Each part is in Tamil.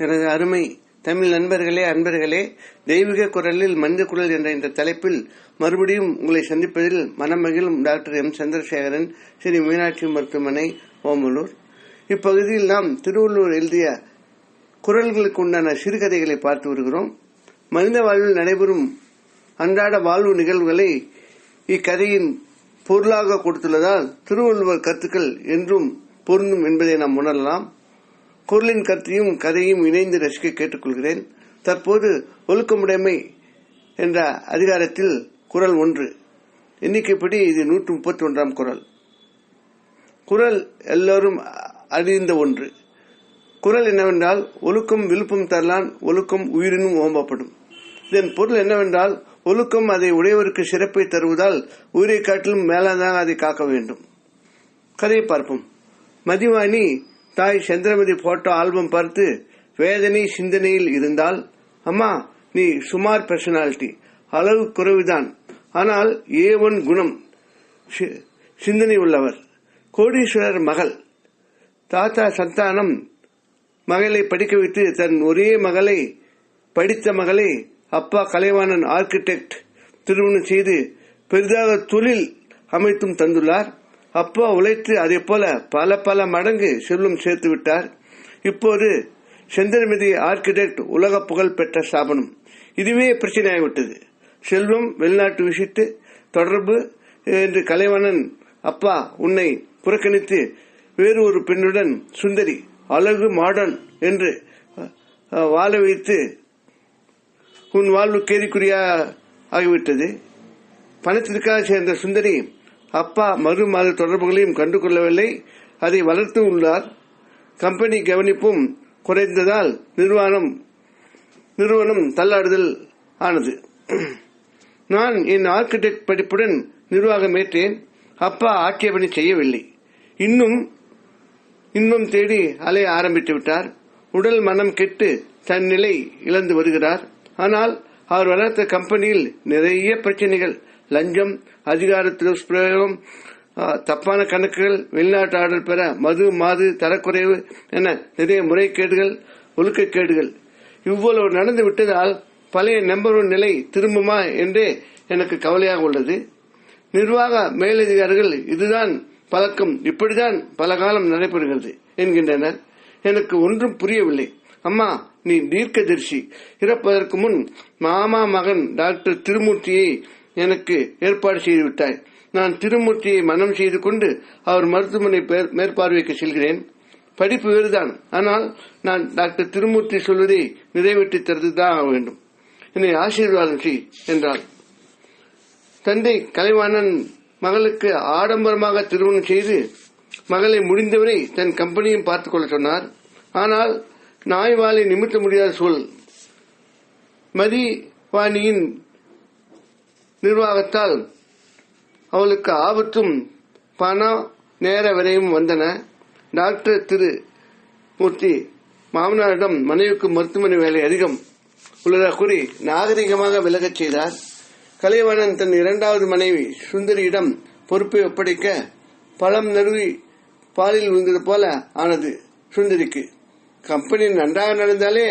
எனது அருமை தமிழ் நண்பர்களே அன்பர்களே தெய்வீக குரலில் மனித குரல் என்ற இந்த தலைப்பில் மறுபடியும் உங்களை சந்திப்பதில் மனமகிழும் டாக்டர் எம். சந்திரசேகரன் ஸ்ரீ மீனாட்சி மருத்துவமனை ஓமலூர். இப்பகுதியில் நாம் திருவள்ளூர் எழுதிய குரல்களுக்கு உண்டான சிறுகதைகளை பார்த்து வருகிறோம். மனித வாழ்வில் நடைபெறும் அன்றாட வாழ்வு நிகழ்வுகளை இக்கதையின் பொருளாக கொடுத்துள்ளதால் திருவள்ளுவர் கருத்துக்கள் என்றும் பொருந்தும் என்பதை நாம் உணரலாம். குரலின் கருத்தையும் கதையும் இணைந்து ரசிக்க கேட்டுக்கொள்கிறேன். தற்போது ஒழுக்கமுடைமை என்ற அதிகாரத்தில் குரல் ஒன்று. எண்ணிக்கைப்படி இது நூற்று முப்பத்தி ஒன்றாம் குரல். குரல் எல்லோரும் அறிந்த ஒன்று. குரல் என்னவென்றால் ஒழுக்கம் விழுப்பம் தரலான் ஒழுக்கம் உயிரினும் ஓம்பப்படும். இதன் பொருள் என்னவென்றால் ஒழுக்கம் அதை உடையவருக்கு சிறப்பை தருவதால் உயிரை காட்டிலும் மேலாதாக அதை காக்க வேண்டும். கதையை பார்ப்போம். மதிவாணி தாய் சந்திரமதி போட்டோ ஆல்பம் பார்த்து வேதனை சிந்தனையில் இருந்தால் அம்மா நீ சுமார் பர்சனாலிட்டி அளவு குறைவுதான். ஆனால் ஏ ஒன் குணம் சி- சிந்தனை உள்ளவர் கோடீஸ்வரர் மகள். தாத்தா சந்தானம் மகளை படிக்க வைத்து தன் ஒரே மகளை படித்த மகளை அப்பா கலைவாணன் ஆர்கிடெக்ட் திருமணம் செய்து பெரிதாக தொழில் அமைத்தும் தந்துள்ளார். அப்பா உழைத்து அதே போல பல பல மடங்கு செல்வம் சேர்த்து விட்டார். இப்போது செந்திரமிதி ஆர்கிடெக்ட் உலக புகழ் பெற்ற ஸ்தாபனம். இதுவே பிரச்சனையாகிவிட்டது செல்வம் வெளிநாட்டு விஷயத்து தொடர்பு என்று கலைவணன் அப்பா உன்னை புறக்கணித்து வேறு ஒரு பெண்ணுடன் சுந்தரி அழகு மாடர்ன் என்று வாழ வைத்து உன் வாழ்வு கேள்விக்குறியா ஆகிவிட்டது. பணத்திற்காக சேர்ந்த சுந்தரி அப்பா மறு மாத தொடர்புகளையும் கண்டுகொள்ளவில்லை. அதை வளர்த்து உள்ளார். கம்பெனி கவனிப்பும் குறைந்ததால் நிர்வாணம் நிறுவனம் தள்ளாடுதல் ஆனது. நான் என் ஆர்கிடெக்ட் படிப்புடன் நிர்வாகம் ஏற்றேன். அப்பா ஆட்சேபனை செய்யவில்லை. இன்னும் இன்பம் தேடி அலைய ஆரம்பித்து விட்டார். உடல் மனம் கெட்டு தன் நிலை இழந்து வருகிறார். ஆனால் அவர் வளர்த்த கம்பெனியில் நிறைய பிரச்சனைகள் லஞ்சம் அதிகார துஷ்பிரயோகம் தப்பான கணக்குகள் வெளிநாட்டு ஆர்டர் பெற மது மாது தரக்குறைவு என நிறைய முறைகேடுகள் ஒழுக்கக்கேடுகள். இவ்வளவு நடந்து விட்டதால் பழைய நம்பர் ஒன் நிலை திரும்புமா என்றே எனக்கு கவலையாக உள்ளது. நிர்வாக மேலதிகாரிகள் இதுதான் பழக்கம் இப்படிதான் பல காலம் நடைபெறுகிறது என்கின்றனர். எனக்கு ஒன்றும் புரியவில்லை. அம்மா நீ தீர்க்கதரிசி. இறப்பதற்கு முன் மாமா மகன் டாக்டர் திருமூர்த்தியை எனக்கு ஏற்பாடு செய்துவிட்டாய். நான் திருமூர்த்தியை மனம் செய்து கொண்டு அவர் மருத்துவமனை மேற்பார்வைக்கு செல்கிறேன். படிப்பு வேறுதான். ஆனால் நான் டாக்டர் திருமூர்த்தி சொல்வதை நிறைவேற்றி தருதுதான் ஆக வேண்டும். என்னை ஆசீர்வாதம் செய் என்றாள். தந்தை கலைவாணன் மகளுக்கு ஆடம்பரமாக திருமணம் செய்து மகளை முடிந்தவரை தன் கம்பெனியும் பார்த்துக் கொள்ள சொன்னார். ஆனால் நாய்வாலை நிமித்த முடியாத சூழல். மதிவாணியின் நிர்வாகத்தால் அவளுக்கு ஆபத்தும் பணம் நேர விரையும் வந்தன. டாக்டர் திரு மூர்த்தி மாமனாரிடம் மனைவிக்கு மருத்துவமனை வேலை அதிகம் உள்ளதாக கூறி நாகரிகமாக விலகச் செய்தார். கலைவாணன் தன் இரண்டாவது மனைவி சுந்தரியிடம் பொறுப்பை ஒப்படைக்க பழம் நழுவி பாலில் விழுந்தது போல ஆனது சுந்தரிக்கு. கம்பெனி நன்றாக நடந்தாலே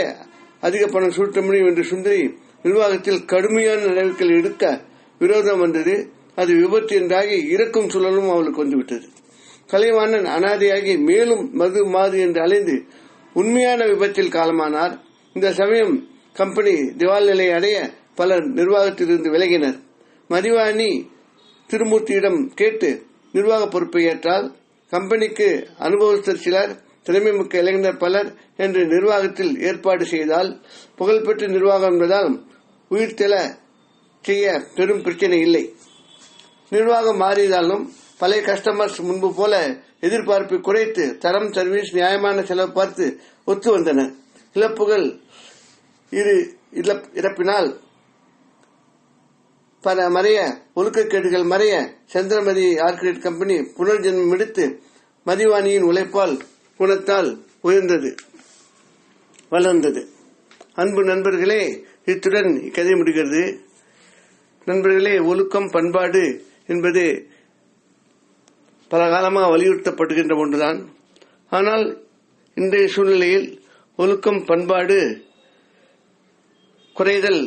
அதிக பணம் சூட்ட முடியும் என்று சுந்தரி நிர்வாகத்தில் கடுமையான நடவடிக்கைகள் எடுக்க விரோதம் வந்தது. அது விபத்து என்றாகி இறக்கும் சூழலும் அவளுக்கு வந்துவிட்டது. கலைவாணன் அனாதையாகி மேலும் மது மாது என்று அலைந்து உண்மையான விபத்தில் காலமானார். இந்த சமயம் கம்பெனி திவால் நிலை அடைய பலர் நிர்வாகத்திலிருந்து விலகினர். மதிவாணி திருமூர்த்தியிடம் கேட்டு நிர்வாக பொறுப்பை ஏற்றால் கம்பெனிக்கு அனுபவஸ்தர் சிலர் திறமைமிக்க இளைஞர் பலர் என்று நிர்வாகத்தில் ஏற்பாடு செய்தால் புகழ்பெற்ற நிர்வாகம் என்பதால் உயிர்த்தெழ செய்ய பெரும் பிரச்சனை இல்லை. நிர்வாகம் மாறியதாலும் பழைய கஸ்டமர்ஸ் முன்பு போல எதிர்பார்ப்பை குறைத்து தரம் சர்வீஸ் நியாயமான செலவு பார்த்து ஒத்து வந்தன. இழப்புகள் இரு இறப்பினால் பல மறைய ஒழுக்கக்கேடுகள் மறைய சந்திரமதி ஆர்கிரேட் கம்பெனி புனர்ஜென்மம் எடுத்து மதிவாணியின் உழைப்பால் குணத்தால் உயர்ந்தது வளர்ந்தது. அன்பு நண்பர்களே இத்துடன் இக்கதை முடிகிறது. நண்பர்களே ஒழுக்கம் பண்பாடு என்பது பல காலமாக வலியுறுத்தப்படுகின்ற ஒன்றுதான். ஆனால் இன்றைய சூழ்நிலையில் ஒழுக்கம் பண்பாடு குறைதல்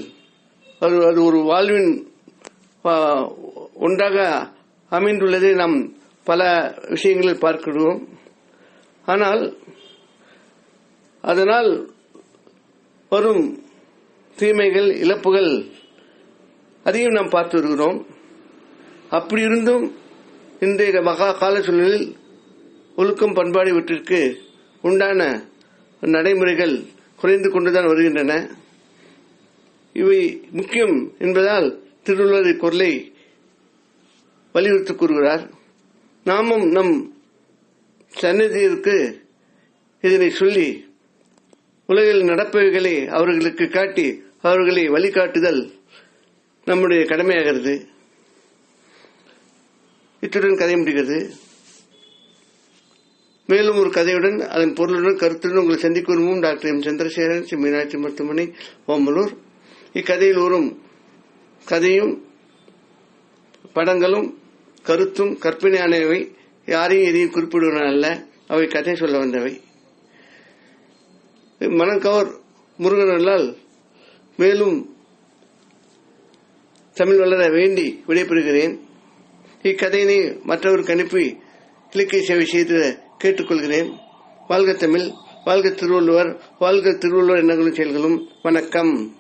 அது அது ஒரு வாழ்வின் ஒன்றாக அமைந்துள்ளதை நாம் பல விஷயங்களில் பார்க்கிறோம் ஆனால் அதனால் வரும் தீமைகள் இழப்புகள் அதையும் நாம் பார்த்து வருகிறோம் அப்படி இருந்தும் இன்றைய மகா கால சூழலில் ஒழுக்கம் பண்பாடு இவற்றிற்கு உண்டான நடைமுறைகள் குறைந்து கொண்டுதான் வருகின்றன. இவை முக்கியம் என்பதால் திருவள்ளுவர் குரலை வலியுறுத்தி கூறுகிறார். நாமும் நம் சன்னதியிற்கு இதனை சொல்லி உலகில் நடப்பவைகளை அவர்களுக்கு காட்டி அவர்களை வழிகாட்டுதல் நம்முடைய கடமையாகிறது. இத்துடன் கதை முடிகிறது. மேலும் ஒரு கதையுடன் அதன் பொருளுடன் கருத்துடன் உங்களை சந்திக்க விரும்பும் டாக்டர் எம். சந்திரசேகரன் ஸ்ரீ மீனாட்சி மருத்துவமனை ஓமலூர். இக்கதையில் வரும் கதையும் படங்களும் கருத்தும் கற்பனையானவை யாரையும் எதையும் குறிப்பிடுவன அல்ல அவை கதை சொல்ல வந்தவை. மனக்கவர் முருகனல்லால் மேலும் தமிழ் வளர வேண்டி விடைபெறுகிறேன். இக்கதையினை மற்றவருக்கு அனுப்பி கிளிக்கை சேவை செய்து கேட்டுக்கொள்கிறேன். வாழ்க தமிழ் வாழ்க திருவள்ளுவர் வாழ்க திருவள்ளுவர் எண்ணங்களும் செயல்களும். வணக்கம்.